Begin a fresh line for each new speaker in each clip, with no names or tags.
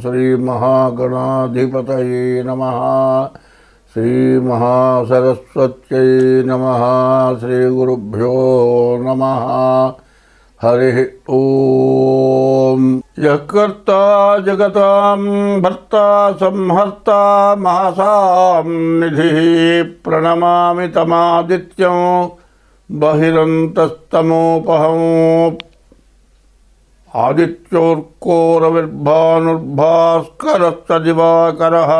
श्री महागणाधिपत नम। श्री महासरस्वत नम। श्रीगुरुभ्यो नमः। हरिः ॐ यः कर्ता भर्ता संहर्ता महासा निधि प्रणमा तमादित्यं। बहिरन्तस्तमोपहम् తమాదిత్యం బహిరంతస్తమోపహం आदित्योर्कोरविर्भानुर्भास्करस्तदिवाकरः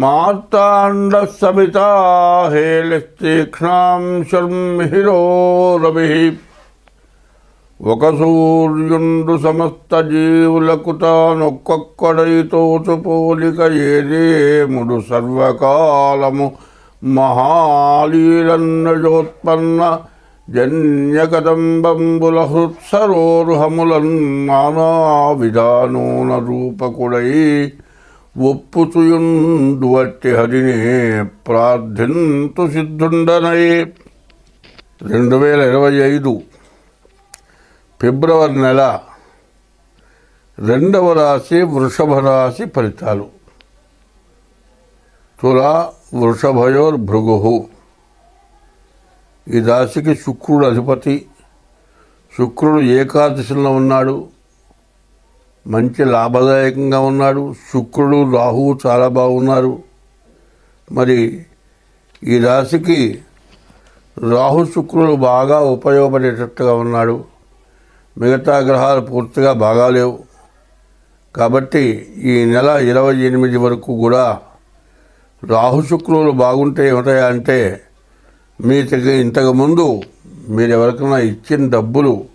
मार्ताण्डः सविता हेलिस्तीक्ष्णां शर्मिहिरो రవిः ఒక సూర్యుండు సమస్త జీవులకు తానొక్కొక్కడైతోచు పోలిక ఏదేముడు సర్వకాలము మహాలీలన్నజోత్పన్న జన్యకదంబంబుల హృత్సరోరుహములన్ విధానూన రూపకుడై ఒప్పుచుయుండు వట్టి హరిని ప్రార్థింతు సిద్ధుండనై. రెండు వేల ఇరవై ఐదు ఫిబ్రవరి నెల రెండవ రాశి వృషభ రాశి ఫలితాలు. తుల వృషభయోర్భృగు ఈ రాశికి శుక్రుడు అధిపతి. శుక్రుడు ఏకాదశిలో ఉన్నాడు. మంచి లాభదాయకంగా ఉన్నాడు. శుక్రుడు రాహువు చాలా బాగున్నారు. మరి ఈ రాశికి రాహు శుక్రుడు బాగా ఉపయోగపడేటట్టుగా ఉన్నాడు. మిగతా గ్రహాలు పూర్తిగా బాగాలేవు కాబట్టి ఈ నెల ఇరవై ఎనిమిది వరకు కూడా రాహు శుక్రులు బాగుంటే ఏమిటాయంటే అంటే మీ దగ్గర ఇంతకుముందు మీరు ఎవరికైనా ఇచ్చిన డబ్బులు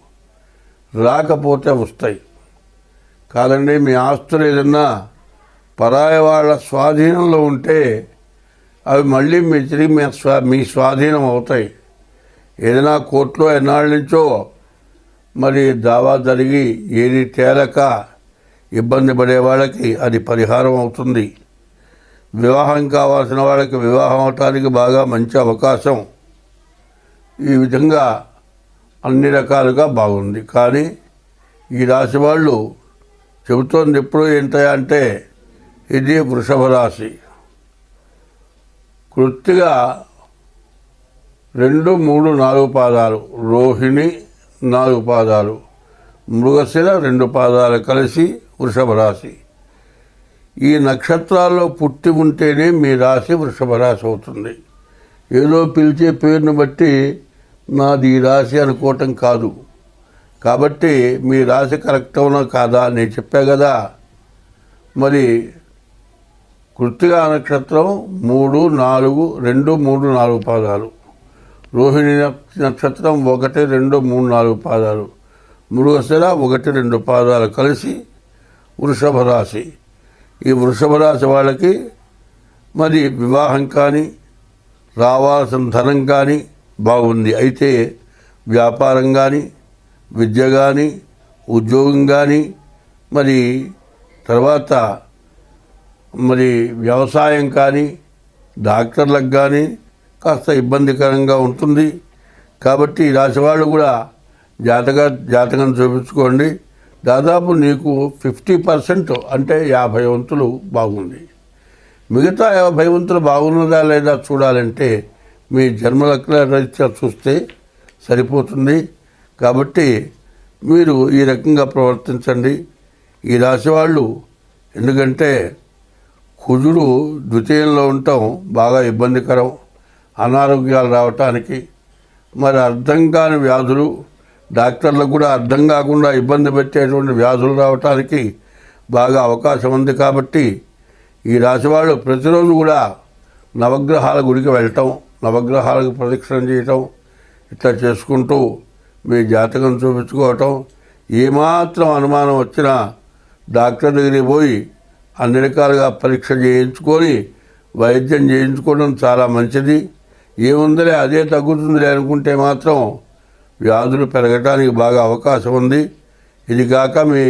రాకపోతే వస్తాయి. కాదండి మీ ఆస్తులు ఏదన్నా పరాయ వాళ్ళ స్వాధీనంలో ఉంటే అవి మళ్ళీ మీ తిరిగి మీ స్వా మీ స్వాధీనం అవుతాయి. ఏదైనా కోర్టులో ఎన్నాళ్ళ నుంచో మరి దావా జరిగి ఏది తేలక ఇబ్బంది పడే వాళ్ళకి అది పరిహారం అవుతుంది. వివాహం కావాల్సిన వాళ్ళకి వివాహం అవటానికి బాగా మంచి అవకాశం. ఈ విధంగా అన్ని రకాలుగా బాగుంది. కానీ ఈ రాశి వాళ్ళు చెబుతోంది ఎప్పుడు ఏంటంటే అంటే ఇది వృషభ రాశి. కృత్తిగా రెండు మూడు నాలుగు పాదాలు రోహిణి నాలుగు పాదాలు మృగశిర రెండు పాదాలు కలిసి వృషభ రాశి. ఈ నక్షత్రాల్లో పుట్టి ఉంటేనే మీ రాశి వృషభ రాశి అవుతుంది. ఏదో పిలిచే పేరును బట్టి నాది ఈ రాశి అనుకోవటం కాదు. కాబట్టి మీ రాశి కరెక్ట్ అవునా కాదా నేను చెప్పా కదా. మరి కృత్తిగా నక్షత్రం మూడు నాలుగు రెండు మూడు నాలుగు పాదాలు. రోహిణి నక్షత్రం ఒకటి రెండు మూడు నాలుగు పాదాలు. మృగశిర ఒకటి రెండు పాదాలు కలిసి వృషభ రాశి. ఈ వృషభ రాశి వాళ్ళకి మరి వివాహం కానీ రావాల్సిన ధనం కానీ బాగుంది. అయితే వ్యాపారం కానీ విద్య కానీ ఉద్యోగం కానీ మరి తర్వాత మరి వ్యవసాయం కానీ డాక్టర్లకు కానీ కాస్త ఇబ్బందికరంగా ఉంటుంది. కాబట్టి రాసేవాళ్ళు కూడా జాతక జాతకం చూపించుకోండి. దాదాపు నీకు ఫిఫ్టీ పర్సెంట్ అంటే యాభై వంతులు బాగుంది. మిగతా యాభై వంతులు బాగున్నదా లేదా చూడాలంటే మీ జన్మలగ్న రీత్యా చూస్తే సరిపోతుంది. కాబట్టి మీరు ఈ రకంగా ప్రవర్తించండి. ఈ రాశి వాళ్ళు ఎందుకంటే కుజుడు ద్వితీయంలో ఉండటం బాగా ఇబ్బందికరం. అనారోగ్యాలు రావటానికి మరి అర్థం కాని వ్యాధులు డాక్టర్లకు కూడా అర్థం కాకుండా ఇబ్బంది పెట్టేటువంటి వ్యాధులు రావటానికి బాగా అవకాశం ఉంది. కాబట్టి ఈ రాశి వాళ్ళు ప్రతిరోజు కూడా నవగ్రహాల గుడికి వెళ్ళటం నవగ్రహాలకు ప్రదక్షిణ చేయటం ఇట్లా చేసుకుంటూ మీ జాతకం చూపించుకోవటం ఏమాత్రం అనుమానం వచ్చినా డాక్టర్ దగ్గరికి పోయి అన్ని రకాలుగా పరీక్ష చేయించుకొని వైద్యం చేయించుకోవడం చాలా మంచిది. ఏముందిలే అదే తగ్గుతుందిలే అనుకుంటే మాత్రం వ్యాధులు పెరగటానికి బాగా అవకాశం ఉంది. ఇది కాక మీ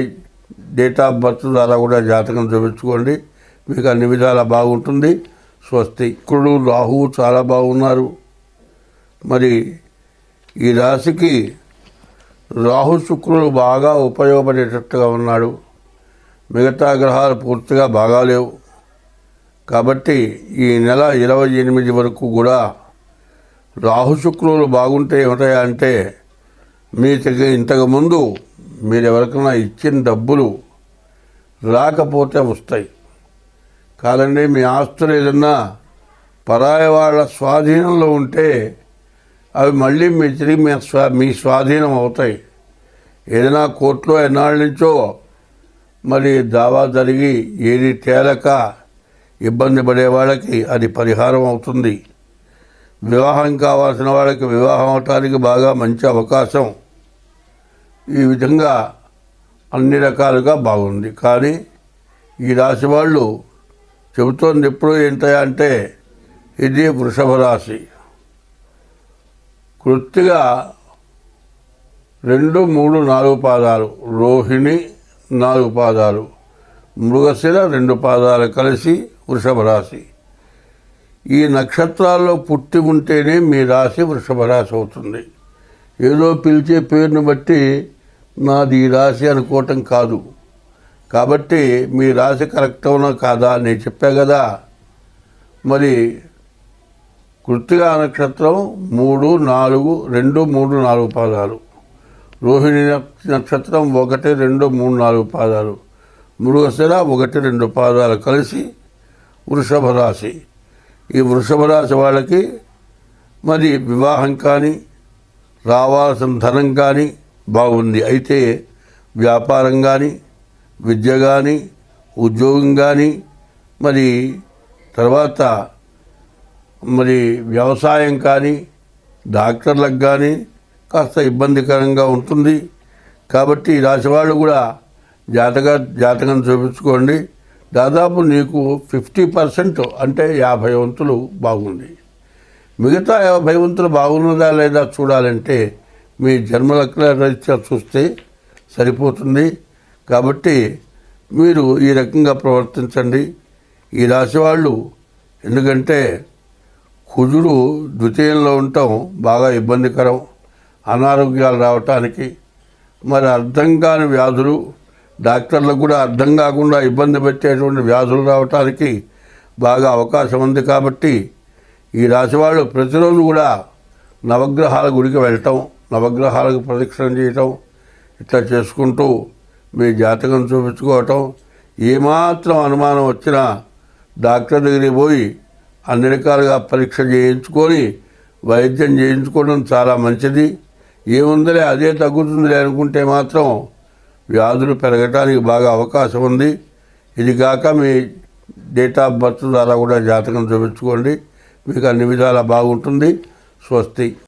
డేట్ ఆఫ్ బర్త్ ద్వారా కూడా జాతకం చూపించుకోండి. మీకు అన్ని విధాలా బాగుంటుంది. స్వస్తి. కుడు రాహువు చాలా బాగున్నారు. మరి ఈ రాశికి రాహు శుక్రుడు బాగా ఉపయోగపడేటట్టుగా ఉన్నాడు. మిగతా గ్రహాలు పూర్తిగా బాగాలేవు. కాబట్టి ఈ నెల ఇరవై ఎనిమిది వరకు కూడా రాహు శుక్రులు బాగుంటే ఏమిటాయా అంటే మీ ఇంతకుముందు మీరు ఎవరికైనా ఇచ్చిన డబ్బులు రాకపోతే వస్తాయి. కాదండి మీ ఆస్తులు ఏదన్నా పరాయ వాళ్ళ స్వాధీనంలో ఉంటే అవి మళ్ళీ మీ తిరిగి మీ స్వా మీ స్వాధీనం అవుతాయి. ఏదైనా కోర్టులో ఎన్నాళ్ళ నుంచో మరి దావా జరిగి ఏది తేలక ఇబ్బంది పడే వాళ్ళకి అది పరిహారం అవుతుంది. వివాహం కావాల్సిన వాళ్ళకి వివాహం అవటానికి బాగా మంచి అవకాశం. ఈ విధంగా అన్ని రకాలుగా బాగుంది. కానీ ఈ రాశి వాళ్ళు చెబుతోంది ఎప్పుడు ఏంటంటే అంటే ఇది వృషభ రాశి. కృత్తిగా రెండు మూడు నాలుగు పాదాలు రోహిణి నాలుగు పాదాలు మృగశిర రెండు పాదాలు కలిసి వృషభ రాశి. ఈ నక్షత్రాల్లో పుట్టి ఉంటేనే మీ రాశి వృషభ రాశి అవుతుంది. ఏదో పిలిచే పేరును బట్టి నాది ఈ రాశి అనుకోవటం కాదు. కాబట్టి మీ రాశి కరెక్ట్ అవునా కాదా? నేను చెప్పా కదా. మరి కృత్తిగా నక్షత్రం మూడు నాలుగు రెండు మూడు నాలుగు పాదాలు. రోహిణి నక్షత్రం ఒకటి రెండు మూడు నాలుగు పాదాలు. మృగశిర ఒకటి రెండు పాదాలు కలిసి వృషభ రాశి. ఈ వృషభ రాశి వాళ్ళకి మరి వివాహం కానీ రావాల్సిన ధనం కానీ బాగుంది. అయితే వ్యాపారం కానీ విద్య కానీ ఉద్యోగం కానీ మరి తర్వాత మరి వ్యవసాయం కానీ డాక్టర్లకు కానీ కాస్త ఇబ్బందికరంగా ఉంటుంది. కాబట్టి రాసేవాళ్ళు కూడా జాతక జాతకం చూపించుకోండి. దాదాపు నీకు ఫిఫ్టీ పర్సెంట్ అంటే యాభై వంతులు బాగుంది. మిగతా యాభై వంతులు బాగున్నదా లేదా చూడాలంటే మీ జన్మలగ్న రీత్యా చూస్తే సరిపోతుంది. కాబట్టి మీరు ఈ రకంగా ప్రవర్తించండి. ఈ రాశి వాళ్ళు ఎందుకంటే కుజుడు ద్వితీయంలో ఉండటం బాగా ఇబ్బందికరం అనారోగ్యాలు రావటానికి. మరి అర్థం కాని వ్యాధులు డాక్టర్లకు కూడా అర్థం కాకుండా ఇబ్బంది పెట్టేటువంటి వ్యాధులు రావటానికి బాగా అవకాశం ఉంది కాబట్టి ఈ రాశి వాళ్ళు ప్రతిరోజు కూడా నవగ్రహాల గుడికి వెళ్ళటం నవగ్రహాలకు ప్రదక్షిణ చేయటం ఇట్లా చేసుకుంటూ మీ జాతకం చూపించుకోవటం ఏమాత్రం అనుమానం వచ్చినా డాక్టర్ దగ్గరికి పోయి అన్ని రకాలుగా పరీక్ష చేయించుకొని వైద్యం చేయించుకోవడం చాలా మంచిది. ఏముందిలే అదే తగ్గుతుందిలే అనుకుంటే మాత్రం వ్యాధులు పెరగటానికి బాగా అవకాశం ఉంది. ఇది కాక మీ డేట్ ఆఫ్ బర్త్ ద్వారా కూడా జాతకం చూపించుకోండి. మీకు అన్ని విధాలా బాగుంటుంది. స్వస్తి.